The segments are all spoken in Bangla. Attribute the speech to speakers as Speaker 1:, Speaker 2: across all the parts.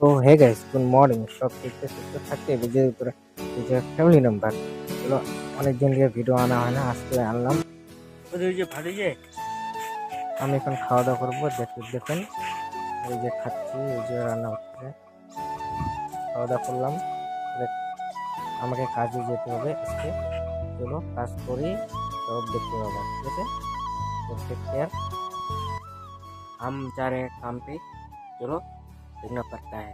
Speaker 1: তো হে গাইস গুড মর্নিং সব ঠিকঠাক সুস্থ থাকতে ভিডিওর উপরে ভিডিও ফ্যামিলি নাম্বার চলো অনেকজনকে ভিডিও আনা হয় না আজকে আনলাম। আমি এখন খাওয়া দাওয়া করব দেখুন। ওই যে খাচ্ছি ওই যে রান্না হচ্ছে। খাওয়া দাওয়া করলাম আমাকে কাজে যেতে হবে আজকে। চলো কাজ করি সব দেখতে হবে ঠিক আছে? টেক কেয়ার আম চারে পে চলো। काम पे चलो देखना पड़ता है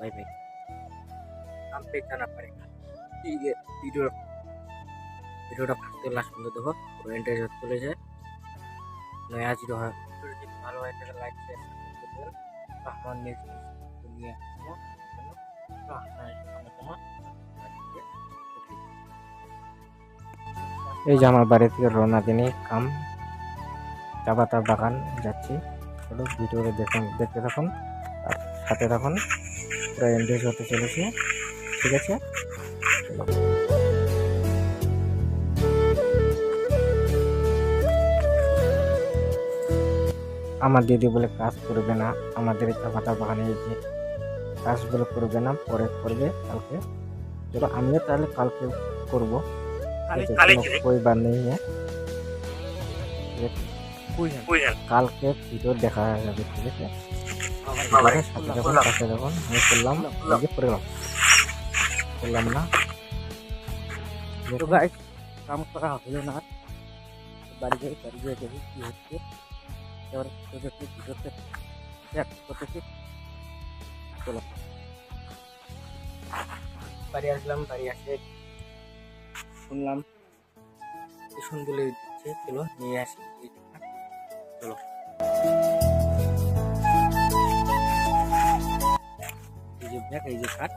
Speaker 1: बाय बाय काम पे जाना पड़ेगा ठीक है वीडियो ভিডিওটা ফার্স্ট লাস্ট পর্যন্ত দেখো পুরো এন্টারেস্ট চলে যায় নয়া জিরো হয় ভিডিওটা যদি ভালো হয় তাহলে লাইক শেয়ার সাবস্ক্রাইব করে দেবেন তো আমার নেক্সট নিয়ে আসবো কেন তো আপনার আমার তোমার এই যে আমার বাড়ি থেকে রওনা দিনে কাম চা পাতা বাগান যাচ্ছি চলো ভিডিওটা দেখুন দেখতে থাকুন হাতে তখন পুরো এনগেজ হতে চলেছে। ঠিক আছে? আমার দিদি বলে কাজ করবে না। আমাদের ভাতা বাগানে যে কাজগুলো করবে না পরে করবে কালকে। চলো আমিও তাহলে কালকে করব। কইবার নেই কালকে ভিডিও দেখা যাবে ঠিক আছে? করলাম, এই যে
Speaker 2: গাইস কাম করা হলো না। বাড়ি যাই বাড়ি গিয়ে দেখি কি হচ্ছে। এবার তোদেরকে ভিডিওতে চলো। বাড়ি আসলাম, বাড়ি আসে শুনলাম। টিউশন বলে নিয়ে আসি। চলো। যে ব্যাগ এই যে কাঠ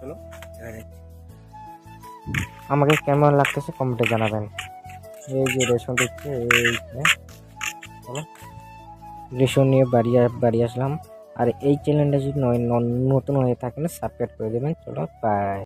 Speaker 2: চলো দেখা যাচ্ছে
Speaker 1: আমাকে কেমন লাগতেছে কমেন্টে জানাবেন। এই যে রেশন দিচ্ছে এইখানে চলো। রেশন নিয়ে বাড়ি বাড়ি আসলাম। আর এই চ্যানেলটা যদি নতুন হয়ে থাকে না সাবস্ক্রাইব করে দেবেন। চলো বাই